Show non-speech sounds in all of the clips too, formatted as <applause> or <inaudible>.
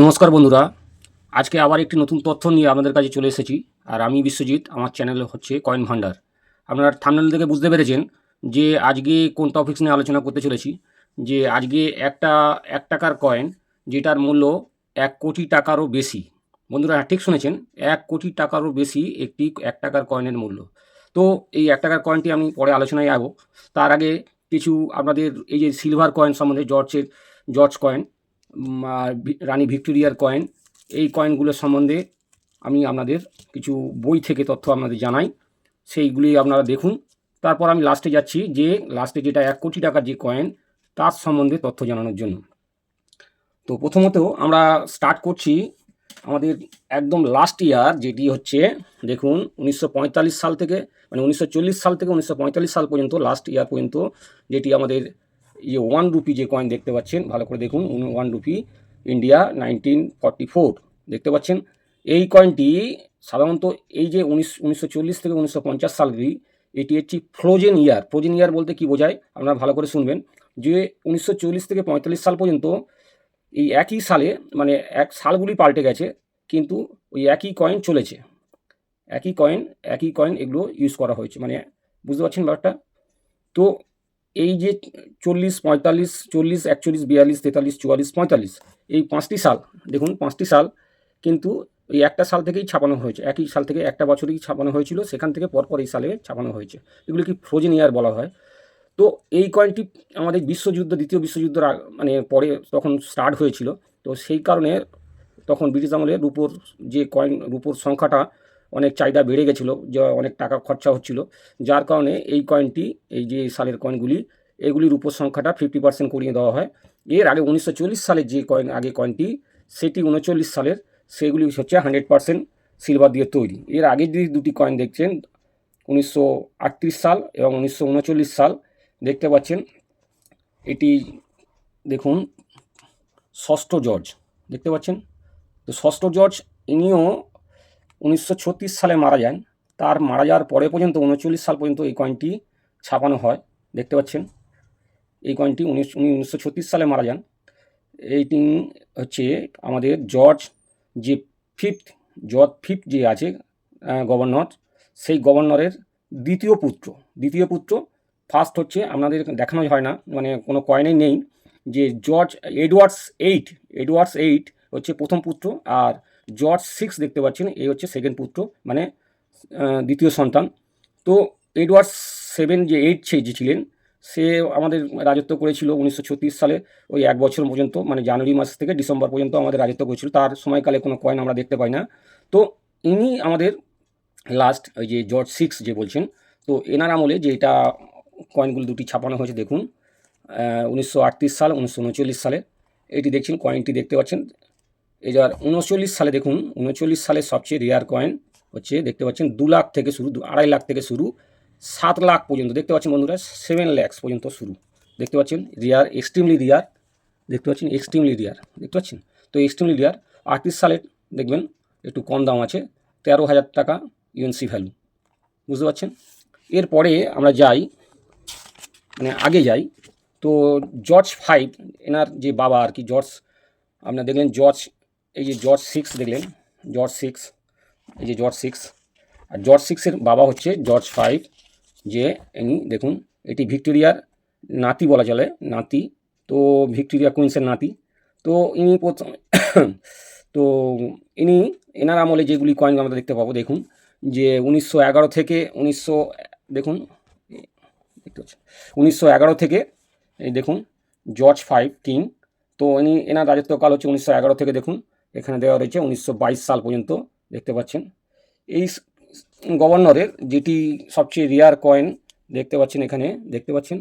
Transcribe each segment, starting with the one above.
নমস্কার বন্ধুরা, আজকে আবার একটি নতুন তথ্য নিয়ে আপনাদের কাছে চলে এসেছি। আর আমি বিশ্বজিৎ, আমার চ্যানেল হচ্ছে কয়েন ভান্ডার। আপনারা থামনেল থেকে বুঝতে পেরেছেন যে আজকে কোন টপিক্স নিয়ে আলোচনা করতে চলেছি। যে আজকে একটা, এক টাকার কয়েন যেটার মূল্য এক কোটি টাকারও বেশি। বন্ধুরা, ঠিক শুনেছেন, এক কোটি টাকারও বেশি একটি, এক টাকার কয়েনের মূল্য। তো এই এক টাকার কয়েনটি আমি পরে আলোচনায় যাব তার আগে কিছু আপনাদের এই যে সিলভার কয়েন সম্বন্ধে জর্জের জর্জ কয়েন রানী ভিক্টোরিয়ার কয়েন এই কয়েনগুলো সম্বন্ধে আমি আপনাদের কিছু বই থেকে তথ্য আপনাদের জানাই। সেইগুলি আপনারা দেখুন। তারপর আমি লাস্টে যাচ্ছি যে লাস্টে যেটা এক কোটি টাকার যে কয়েন তার সম্বন্ধে তথ্য জানানোর জন্য। তো প্রথমত আমরা স্টার্ট করছি আমাদের একদম লাস্ট ইয়ার যেটি হচ্ছে, দেখুন, উনিশশো পঁয়তাল্লিশ সাল থেকে মানে উনিশশো চল্লিশ সাল থেকে উনিশশো পঁয়তাল্লিশ সাল পর্যন্ত লাস্ট ইয়ার পর্যন্ত যেটি আমাদের ইয়ে ওয়ান রুপি যে কয়েন দেখতে পাচ্ছেন, ভালো করে দেখুন one rupee India nineteen forty four দেখতে পাচ্ছেন? এই কয়েনটি সাধারণত এই যে উনিশ, উনিশশো চল্লিশ থেকে উনিশশো পঞ্চাশ সালগুলি এটি হচ্ছে ফ্রোজেন ইয়ার। ফ্রোজেন ইয়ার বলতে কি বোঝায়? আপনারা ভালো করে শুনবেন। যে উনিশশো চল্লিশ থেকে পঁয়তাল্লিশ সাল পর্যন্ত এই একই সালে মানে এক, সালগুলি পাল্টে গেছে, কিন্তু ওই একই কয়েন চলেছে। একই কয়েন একই কয়েন এগুলো ইউজ করা হয়েছে। মানে বুঝতে পারছেন ব্যাপারটা? তো এই যে চল্লিশ পঁয়তাল্লিশ, চল্লিশ, একচল্লিশ, বিয়াল্লিশ, তেতাল্লিশ, চুয়াল্লিশ, পঁয়তাল্লিশ, এই পাঁচটি সাল, দেখুন পাঁচটি সাল কিন্তু এই একটা সাল থেকেই ছাপানো হয়েছে। একই সাল থেকে একটা বছরেই ছাপানো হয়েছিল, সেখান থেকে পরপর এই সালে ছাপানো হয়েছে। এগুলো কি ফ্রোজেন ইয়ার বলা হয়। তো এই কয়েনটি আমাদের বিশ্বযুদ্ধ, দ্বিতীয় বিশ্বযুদ্ধের আগ- মানে পরে তখন স্টার্ট হয়েছিল। তো সেই কারণে তখন ব্রিটিশ আমলে রুপোর যে কয়েন, রুপোর সংখ্যাটা অনেক চাহিদা বেড়ে গেছিল, যে অনেক টাকা খরচা হচ্ছিল। যার কারণে এই কয়েনটি এই যে সালের কয়েনগুলি এগুলির রুপোর সংখ্যাটা ফিফটি পার্সেন্ট করিয়ে দেওয়া হয়। এর আগে উনিশশো চল্লিশ সালের যে কয়েন আগে কয়েনটি সেটি উনচল্লিশ সালের, সেগুলি হচ্ছে হান্ড্রেড পার্সেন্ট সিলভার দিয়ে তৈরি। এর আগে যদি দুটি কয়েন দেখছেন, উনিশশো আটত্রিশ সাল এবং উনিশশো উনচল্লিশ সাল, দেখতে পাচ্ছেন, এটি দেখুন, ষষ্ঠ জর্জ, দেখতে পাচ্ছেন? তো ষষ্ঠ জর্জ, ইনিও উনিশশো ছত্রিশ সালে মারা যান। তার মারা যাওয়ার পরে পর্যন্ত, উনচল্লিশ সাল পর্যন্ত এই কয়েনটি ছাপানো হয়। দেখতে পাচ্ছেন, এই কয়েনটি উনিশ, উনি উনিশশো ছত্রিশ সালে মারা যান। এইটি হচ্ছে আমাদের জর্জ যে ফিফথ, জর্জ ফিফথ যে আছে গভর্নর, সেই গভর্নরের দ্বিতীয় পুত্র। দ্বিতীয় পুত্র ফার্স্ট হচ্ছে আপনাদের দেখানো হয় না মানে কোনো কয়েনেই নেই, যে George Edwards eight Edwards eight হচ্ছে প্রথম পুত্র, আর জর্জ সিক্স দেখতে পাচ্ছেন, এই হচ্ছে সেকেন্ড পুত্র মানে দ্বিতীয় সন্তান। তো এডওয়ার্ড সেভেন যে এইট সে যে ছিলেন, সে আমাদের রাজত্ব করেছিল উনিশশো ছত্রিশ সালে, ওই এক বছর পর্যন্ত মানে জানুয়ারি মাস থেকে ডিসেম্বর পর্যন্ত আমাদের রাজত্ব করেছিল। তার সময়কালে কোনো কয়েন আমরা দেখতে পাই না। তো ইনি আমাদের লাস্ট ওই যে জর্জ সিক্স যে বলছেন, তো এনার আমলে যে এটা কয়েনগুলো দুটি ছাপানো হয়েছে, দেখুন উনিশশো আটত্রিশ সাল, উনিশশো উনচল্লিশ সালে, এটি দেখছেন কয়েনটি দেখতে পাচ্ছেন। এবার উনচল্লিশ সালে দেখুন, উনচল্লিশ সালে সবচেয়ে রেয়ার কয়েন হচ্ছে, দেখতে পাচ্ছেন, দু লাখ থেকে শুরু আড়াই লাখ থেকে শুরু, সাত লাখ পর্যন্ত, দেখতে পাচ্ছেন বন্ধুরা সেভেন ল্যাক্স পর্যন্ত শুরু। দেখতে পাচ্ছেন রিয়ার এক্সট্রিমলি রিয়ার দেখতে পাচ্ছেন এক্সট্রিমলি রিয়ার দেখতে পাচ্ছেন? তো এক্সট্রিমলি রিয়ার আটত্রিশ সালে দেখবেন, একটু কম দাম আছে, তেরো হাজার টাকা ইউএনসি ভ্যালু বুঝতে পারছেন? এরপরে আমরা যাই মানে আগে যাই, তো জর্জ ফাইভ এনার যে বাবা আর কি জর্জ আপনার দেখলেন জর্জ এই যে জর্জ সিক্স দেখলেন, জর্জ সিক্স, এই যে জর্জ সিক্স। আর জর্জ সিক্সের বাবা হচ্ছে জর্জ ফাইভ, যে ইনি দেখুন, এটি ভিক্টোরিয়ার নাতি বলা চলে, নাতি। তো ভিক্টোরিয়া কুইন্সের নাতি। তো ইনি প্রথম, তো ইনি, এনার আমলে যেগুলি কয়েন আমরা দেখতে পাবো, দেখুন, যে উনিশশো এগারো থেকে উনিশশো, দেখুন উনিশশো এগারো থেকে দেখুন, জর্জ ফাইভ কিং। তো ইনি, এনার রাজত্বকাল হচ্ছে উনিশশো এগারো থেকে, দেখুন এখানে দেওয়া রয়েছে উনিশশো বাইশ সাল পর্যন্ত, দেখতে পাচ্ছেন। এই গভর্নরের যেটি সবচেয়ে রিয়ার কয়েন, দেখতে পাচ্ছেন এখানে, দেখতে পাচ্ছেন।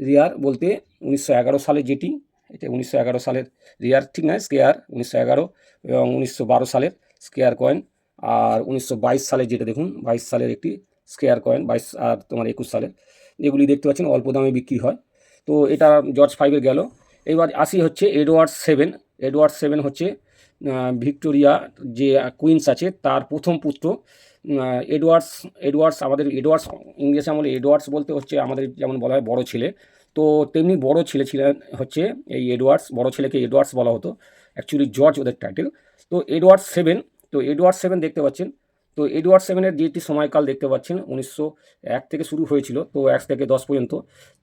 রিয়ার বলতে উনিশশো এগারো সালে যেটি, এটা উনিশশো এগারো সালের রিয়ার, ঠিক নয়, স্কেয়ার, উনিশশো এগারো এবং উনিশশো বারো সালের স্কেয়ার কয়েন। আর উনিশশো বাইশ সালে যেটা দেখুন, বাইশ সালের একটি স্কেয়ার কয়েন, বাইশ, আর তোমার একুশ সালের, এগুলি দেখতে পাচ্ছেন, অল্প দামে বিক্রি হয়। তো এটা জর্জ ফাইভের গেল। এবার আসি হচ্ছে এডওয়ার্ড সেভেন। এডওয়ার্ড সেভেন হচ্ছে ভিক্টোরিয়া যে কুইন্স আছে, তার প্রথম পুত্র এডওয়ার্ডস এডওয়ার্ডস আমাদের এডওয়ার্ডস, ইংরেজ আমলে এডওয়ার্ডস বলতে হচ্ছে আমাদের যেমন বলা হয় বড় ছেলে। তো তেমনি বড় ছেলে ছিলেন হচ্ছে এই এডওয়ার্ডস, বড় ছেলেকে এডওয়ার্ডস বলা হতো অ্যাকচুয়ালি জর্জ ওদের টাইটেল তো এডওয়ার্ড সেভেন তো এডওয়ার্ড সেভেন দেখতে পাচ্ছেন। তো এডওয়ার্ড সেভেনের যেটি সময়কাল দেখতে পাচ্ছেন, উনিশশো এক থেকে শুরু হয়েছিল, তো এক থেকে দশ পর্যন্ত।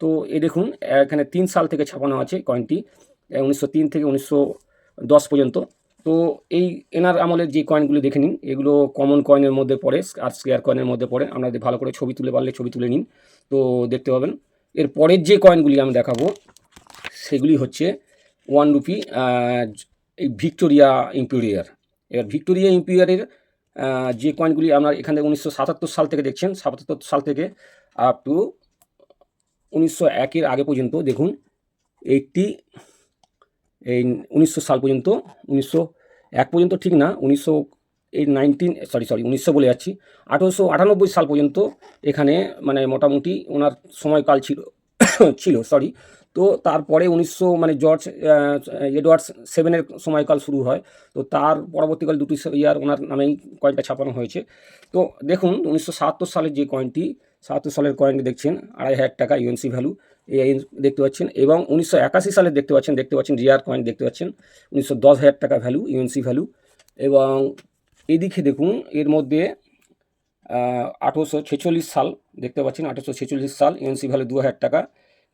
তো এ দেখুন, এখানে তিন সাল থেকে ছাপানো আছে কয়েনটি উনিশশো তিন থেকে উনিশশো দশ পর্যন্ত। তো এই এনার আমলের যে কয়েনগুলি দেখে নিন, এগুলো কমন কয়েনের মধ্যে পড়ে, আর স্কেয়ার কয়েনের মধ্যে পড়ে। আপনাদের ভালো করে ছবি তুলে পারলে ছবি তুলে নিন, তো দেখতে পাবেন। এর পরের যে কয়েনগুলি আমি দেখাবো, সেগুলি হচ্ছে ওয়ান রুপি এই ভিক্টোরিয়া ইম্পিরিয়ার এবার ভিক্টোরিয়া ইম্পিরিয়ারের যে কয়েনগুলি আপনার এখানে উনিশশো সাতাত্তর সাল থেকে দেখছেন, সাতাত্তর সাল থেকে আপ টু উনিশশো একের আগে পর্যন্ত দেখুন এইটটি এই উনিশশো সাল পর্যন্ত, উনিশশো এক পর্যন্ত ঠিক না, উনিশশো এই নাইনটিন সরি সরি উনিশশো বলে যাচ্ছি। আঠেরোশো আটানব্বই সাল পর্যন্ত এখানে মানে মোটামুটি ওনার সময়কাল ছিল ছিল সরি তো তারপরে উনিশশো মানে জর্জ এডওয়ার্ডস সেভেনের সময়কাল শুরু হয়। তো তার পরবর্তীকাল দুটি ইয়ার ওনার নামেই কয়েনটা ছাপানো হয়েছে। তো দেখুন, উনিশশো সাতাত্তর সালের যে কয়েনটি সাতাত্তর সালের কয়েনটি দেখছেন, আড়াই হাজার টাকা ইউএনসি ভ্যালু এই দেখতে পাচ্ছেন এবং উনিশশো একাশি সালে দেখতে পাচ্ছেন দেখতে পাচ্ছেন রিয়ার কয়েন দেখতে পাচ্ছেন, উনিশশো দশ হাজার টাকা ভ্যালু ইউএনসি ভ্যালু এবং এদিকে দেখুন, এর মধ্যে আঠেরোশো ছেচল্লিশ সাল দেখতে পাচ্ছেন, আঠেরোশো ছেচল্লিশ সাল ইউএনসি ভ্যালু দু হাজার টাকা।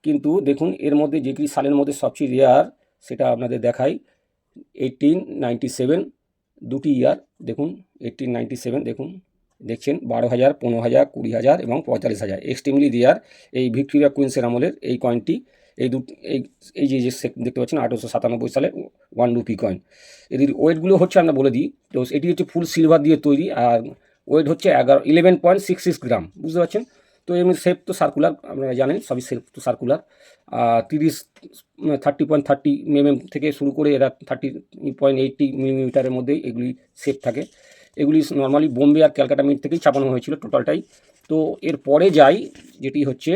কিন্তু দেখুন, এর মধ্যে যেটি সালের মধ্যে সবচেয়ে রেয়ার সেটা আপনাদের দেখাই এইটিন নাইনটি সেভেন দুটি ইয়ার দেখুন এইটিন নাইনটি সেভেন দেখুন। দেখছেন বারো হাজার, পনেরো হাজার, কুড়ি হাজার এবং পঁয়তাল্লিশ হাজার। এক্সট্রিমলি রেয়ার এই ভিক্টোরিয়া কুইন্সের আমলের এই কয়েনটি এই দু এই এই যে যে দেখতে পাচ্ছেন আঠেরোশো সাতানব্বই সালে ওয়ান রুপি কয়েন এদের ওয়েটগুলো হচ্ছে আমরা বলে দিই, তো এটি হচ্ছে ফুল সিলভার দিয়ে তৈরি আর ওয়েট হচ্ছে এগারো eleven point six six gram বুঝতে পারছেন? তো এমনি সেফ তো সার্কুলার আপনারা জানেন, সবই সেফ তো সার্কুলার তিরিশ থার্টি পয়েন্ট থার্টি এমএম থেকে শুরু করে এরা থার্টি পয়েন্ট এইটটি মিলিমিটারের মধ্যেই এগুলি সেফ থাকে। এগুলি নর্মালি বোম্বে আর ক্যালকাটা মিট থেকেই ছাপানো হয়েছিল টোটালটাই তো এর পরে যাই, যেটি হচ্ছে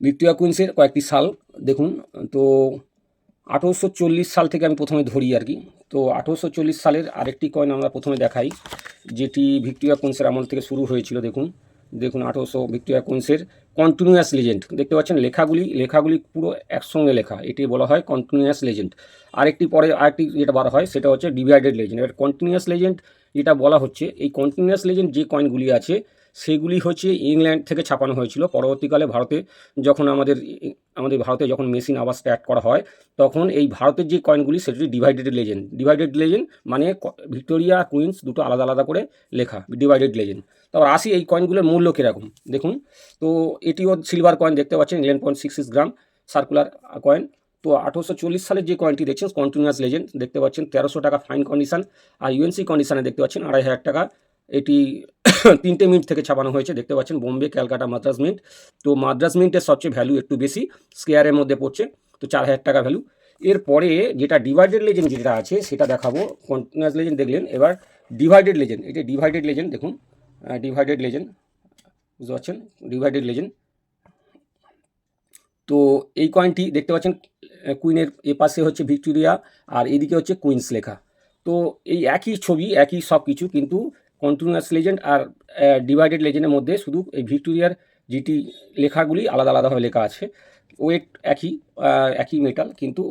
ভিক্টোরিয়া কুইন্সের কয়েকটি সাল, দেখুন, তো আঠেরোশো চল্লিশ সাল থেকে আমি প্রথমে ধরি আর কি। তো আঠেরোশো চল্লিশ সালের আরেকটি কয়েন আমরা প্রথমে দেখাই, যেটি ভিক্টোরিয়া কুইন্সের আমল থেকে শুরু হয়েছিল, দেখুন। দেখুন, আঠেরোশো ভিক্টোরিয়া কুইন্সের কন্টিনিউয়াস লেজেন্ড দেখতে পাচ্ছেন? লেখাগুলি লেখাগুলি পুরো একসঙ্গে লেখা, এটি বলা হয় কন্টিনিউয়াস লেজেন্ড আরেকটি পরে, আরেকটি যেটা বলা হয়, সেটা হচ্ছে ডিভাইডেড লেজেন্ড এবার কন্টিনিউয়াস লেজেন্ড যেটা বলা হচ্ছে, এই কন্টিনিউয়াস লেজেন্ড যে কয়েনগুলি আছে, সেগুলি হচ্ছে ইংল্যান্ড থেকে ছাপানো হয়েছিল। পরবর্তীকালে ভারতে যখন আমাদের আমাদের ভারতে যখন মেশিন আবার স্টার্ট করা হয়, তখন এই ভারতের যে কয়েনগুলি সেটি ডিভাইডেড লেজেন্ড ডিভাইডেড লেজেন্ড মানে ভিক্টোরিয়া, কুইন্স দুটো আলাদা আলাদা করে লেখা ডিভাইডেড লেজেন্ড তারপর আসি এই কয়েনগুলোর মূল্য কীরকম, দেখুন। তো এটিও সিলভার কয়েন দেখতে পাচ্ছেন eleven point six six gram circular coin তো আঠেরোশো চল্লিশ সালের যে কয়েনটি দেখছেন কন্টিনিউয়াস লেজেন্ড দেখতে পাচ্ছেন, তেরোশো টাকা ফাইন কন্ডিশন আর ইউএনসি কন্ডিশনে দেখতে পাচ্ছেন, আড়াই হাজার টাকা। এটি <coughs> তিনটে মিনিট থেকে ছাপানো হয়েছে, দেখতে পাচ্ছেন, বোম্বে, ক্যালকাটা, মাদ্রাস মিন্ট তো মাদ্রাস মিন্টের সবচেয়ে ভ্যালু একটু বেশি স্কেয়ারের মধ্যে পড়ছে, তো চার হাজার টাকা ভ্যালু এরপরে যেটা ডিভাইডেড লেজেন্ড যেটা আছে, সেটা দেখাবো। কন্টিনিউয়াস লেজেন্ড দেখলেন, এবার ডিভাইডেড লেজেন্ড এটা ডিভাইডেড লেজেন্ড দেখুন ডিভাইডেড লেজেন্ড বুঝতে পারছেন? ডিভাইডেড লেজেন্ড তো এই কয়েনটি দেখতে পাচ্ছেন কুইনের এ পাশে হচ্ছে ভিক্টোরিয়া আর এদিকে হচ্ছে কুইন্স লেখা। তো এই একই ছবি, একই সব কিছু কিন্তু কন্টিনিউয়াস লেজেন্ড আর ডিভাইডেড লেজেন্ডের মধ্যে শুধু এই ভিক্টোরিয়ার যেটি লেখাগুলি আলাদা আলাদাভাবে লেখা আছে। ওয়েট একই একই মেটাল কিন্তু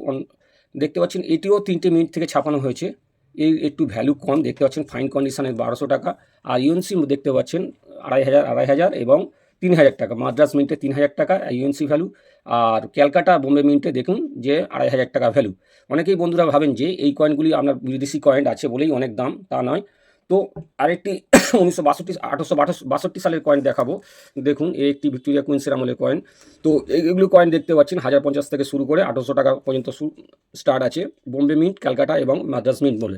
দেখতে পাচ্ছেন এটিও তিনটে মিনিট থেকে ছাপানো হয়েছে। এই একটু ভ্যালু কম, দেখতে পাচ্ছেন ফাইন কন্ডিশনে বারোশো টাকা। আর ইউএনসি দেখতে পাচ্ছেন আড়াই হাজার আড়াই হাজার এবং তিন হাজার টাকা, মাদ্রাস মিন্টে তিন হাজার টাকা ইউএনসি ভ্যালু আর ক্যালকাটা বোম্বে মিন্টে দেখুন যে আড়াই হাজার টাকা ভ্যালু অনেকেই বন্ধুরা ভাবেন যে এই কয়েনগুলি আপনার বিদেশি কয়েন আছে বলেই অনেক দাম, তা নয়। তো আরেকটি <coughs> উনিশশো বাষট্টি, আঠারোশো বাষট্টি সালের কয়েন দেখাবো। দেখুন এই একটি ভিক্টোরিয়া কুইন্সের আমলের কয়েন তো এইগুলো কয়েন দেখতে পাচ্ছেন, হাজার পঞ্চাশ থেকে শুরু করে আঠারোশো টাকা পর্যন্ত স্টার্ট আছে। বোম্বে মিন্ট, ক্যালকাটা এবং মাদ্রাস মিন্ট বলে।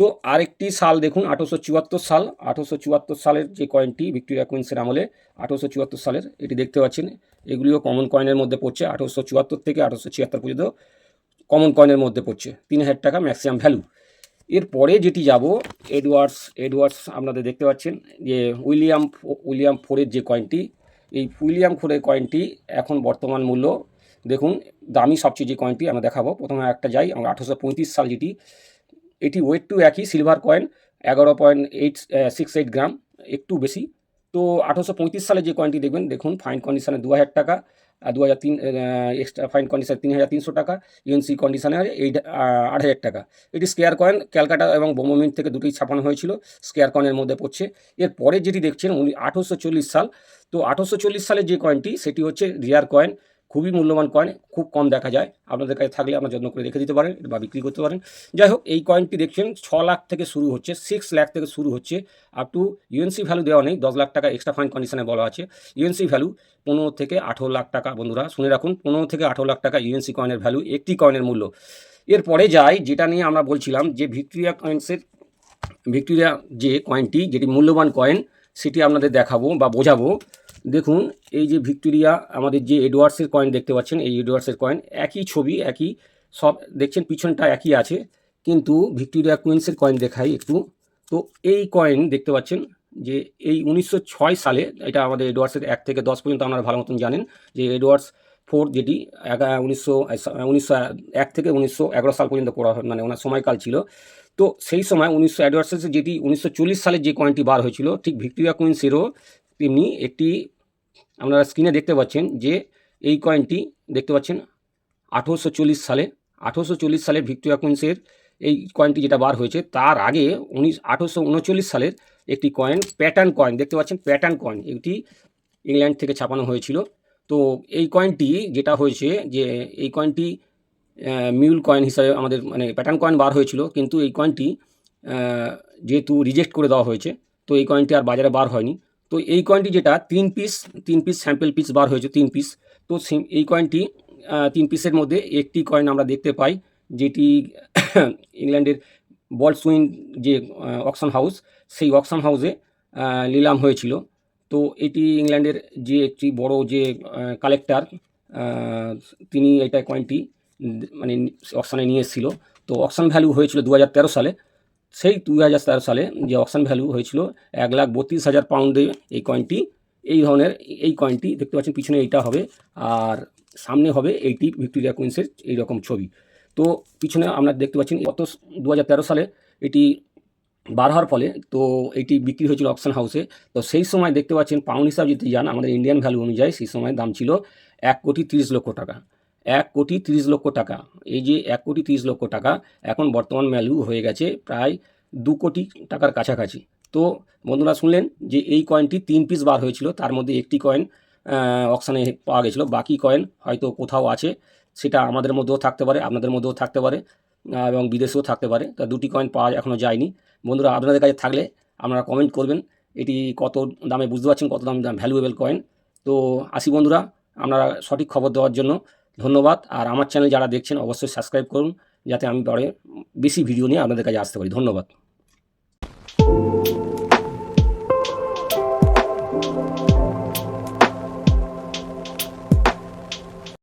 তো আরেকটি সাল দেখুন, আঠারোশো চুয়াত্তর সাল। আঠারোশো চুয়াত্তর সালের যে কয়েনটি ভিক্টোরিয়া কুইন্সের আমলে, আঠারোশো চুয়াত্তর সালের, এটি দেখতে পাচ্ছেন। এগুলিও কমন কয়েনের মধ্যে পড়ছে। আঠারোশো চুয়াত্তর থেকে আঠারোশো ছিয়াত্তর পর্যন্ত কমন কয়েনের মধ্যে পড়ছে। তিন হাজার টাকা ম্যাক্সিমাম ভ্যালু এরপরে যেটি যাব এডওয়ার্ডস এডওয়ার্ডস আপনাদের দেখতে পাচ্ছেন যে উইলিয়াম উইলিয়াম ফোরের যে কয়েনটি এই উইলিয়াম ফোরের কয়েনটি এখন বর্তমান মূল্য, দেখুন, দামি সবচেয়ে যে কয়েনটি আমরা দেখাবো। প্রথমে একটা যাই আমরা আঠারোশো পঁয়ত্রিশ সাল যেটি এটি ওয়েট টু একই সিলভার কয়েন এগারো point eight six eight gram একটু বেশি। তো আঠারোশো পঁয়ত্রিশ সালে যে কয়েনটি দেখবেন, দেখুন ফাইন কন্ডিশনে দু হাজার টাকা দু হাজার তিন এক্সট্রা ফাইন কন্ডিশনে তিন হাজার তিনশো টাকা ইউএনসি কন্ডিশনে এইট আট হাজার টাকা। এটি স্কেয়ার কয়েন ক্যালকাটা এবং বোমোমিন্ট থেকে দুটোই ছাপানো হয়েছিল স্কেয়ার কয়েনের মধ্যে পড়ছে। এর পরে যেটি দেখছেন, উনি আঠারোশো চল্লিশ সাল, তো আঠারোশো চল্লিশ সালে যে কয়েনটি সেটি হচ্ছে রিয়ার কয়েন খুবই মূল্যবান কয়েন খুব কম দেখা যায়। আপনাদের কাছে থাকলে আপনার যত্ন করে রেখে দিতে পারেন বা বিক্রি করতে পারেন। যাই হোক, এই কয়েনটি দেখছেন, ছ লাখ থেকে শুরু হচ্ছে সিক্স লাখ থেকে শুরু হচ্ছে আপ টু ইউএনসি ভ্যালু দেওয়া নেই, দশ লাখ টাকা এক্সট্রা ফাইন কন্ডিশনে বলা আছে। ইউএনসি ভ্যালু পনেরো থেকে আঠেরো লাখ টাকা, বন্ধুরা, শুনে রাখুন, পনেরো থেকে আঠেরো লাখ টাকা ইউএনসি কয়েনের ভ্যালু একটি কয়েনের মূল্য। এরপরে যাই, যেটা নিয়ে আমরা বলছিলাম যে ভিক্টোরিয়া কয়েন্সের ভিক্টোরিয়া যে কয়েনটি যেটি মূল্যবান কয়েন সেটি আপনাদের দেখাবো বা বোঝাবো। দেখুন, এই যে ভিক্টোরিয়া, আমাদের যে এডওয়ার্ডসের কয়েন দেখতে পাচ্ছেন, এই এডওয়ার্ডসের কয়েন একই ছবি, একই সব, দেখছেন পিছনটা একই আছে, কিন্তু ভিক্টোরিয়া কুইন্সের কয়েন দেখাই একটু। তো এই কয়েন দেখতে পাচ্ছেন যে এই উনিশশো ছয় সালে, এটা আমাদের এডওয়ার্ডসের এক থেকে দশ পর্যন্ত আপনারা ভালো মতন জানেন, যে এডওয়ার্ডস ফোর যেটি উনিশশো উনিশশো, এক থেকে উনিশশো এগারো সাল পর্যন্ত করা মানে ওনার সময়কাল ছিল। তো সেই সময় উনিশশো অ্যাডভার্সেসে যেটি উনিশশো চল্লিশ সালে যে কয়েনটি বার হয়েছিল, ঠিক ভিক্টোরিয়া কুইন্সেরও তেমনি একটি আপনারা স্ক্রিনে দেখতে পাচ্ছেন যে এই কয়েনটি দেখতে পাচ্ছেন আঠেরোশো চল্লিশ সালে, আঠেরোশো চল্লিশ সালে ভিক্টোরিয়া কুইন্সের এই কয়েনটি যেটা বার হয়েছে, তার আগে উনিশ, আঠেরোশো সালের একটি কয়েন প্যাটার্ন কয়েন দেখতে পাচ্ছেন প্যাটার্ন কয়েন এটি ইংল্যান্ড থেকে ছাপানো হয়েছিল। তো এই কয়েনটি যেটা হয়েছে যে এই কয়েনটি মিউল কয়েন হিসাবে আমাদের মানে প্যাটার্ন কয়েন বার হয়েছিল, কিন্তু এই কয়েনটি যেহেতু রিজেক্ট করে দেওয়া হয়েছে, তো এই কয়েনটি আর বাজারে বার হয়নি। তো এই কয়েনটি যেটা, তিন পিস তিন পিস স্যাম্পল পিস বার হয়েছে, তিন পিস তো এই কয়েনটি তিন পিসের মধ্যে একটি কয়েন আমরা দেখতে পাই, যেটি <coughs> ইংল্যান্ডের বলসুইন যে অকশন হাউস সেই অকশন হাউসে নিলাম হয়েছিল। তো এটি ইংল্যান্ডের যে একটি বড় যে কালেক্টর তিনি এটা কয়েনটি মানে অকশনে নিয়ে এসেছিল। তো অকশন ভ্যালু হয়েছিল দু হাজার তেরো সালে। সেই দু হাজার তেরো সালে যে অকশন ভ্যালু হয়েছিল এক লাখ বত্রিশ হাজার পাউন্ডে এই কয়েনটি এই ধরনের এই কয়েনটি দেখতে পাচ্ছেন, পিছনে এইটা হবে আর সামনে হবে এইটি ভিক্টোরিয়া কুইন্সের এইরকম ছবি। তো পিছনে আপনারা দেখতে পাচ্ছেন গত দু হাজার তেরো সালে এটি বার হওয়ার ফলে তো এটি বিক্রি হয়েছিল অকশন হাউসে তো সেই সময় দেখতে পাচ্ছেন পাউন্ড হিসাব যদি যান, আমাদের ইন্ডিয়ান ভ্যালু অনুযায়ী সেই সময় দাম ছিল এক কোটি তিরিশ লক্ষ টাকা। এক কোটি তিরিশ লক্ষ টাকা। এই যে এক কোটি তিরিশ লক্ষ টাকা এখন বর্তমান ভ্যালু হয়ে গেছে প্রায় দু কোটি টাকার কাছাকাছি। তো বন্ধুরা শুনলেন যে এই কয়েনটি তিন পিস বার হয়েছিল, তার মধ্যে একটি কয়েন অকশানে পাওয়া গেছিল। বাকি কয়েন হয়তো কোথাও আছে, সেটা আমাদের মধ্যেও থাকতে পারে, আপনাদের মধ্যেও থাকতে পারে এবং বিদেশেও থাকতে পারে। তা দুটি কয়েন পাওয়া এখনও যায়নি। বন্ধুরা আপনাদের কাছে থাকলে আপনারা কমেন্ট করবেন, এটি কত দামে বুঝতে পারছেন, কত দাম ভ্যালুয়েবল কয়েন তো আসি বন্ধুরা, আপনারা সঠিক খবর দেওয়ার জন্য। ধন্যবাদ। আর আমার চ্যানেল যারা দেখছেন, অবশ্যই সাবস্ক্রাইব করুন, যাতে আমি পরে বেশি ভিডিও নিয়ে আপনাদের কাছে আসতে পারি। ধন্যবাদ।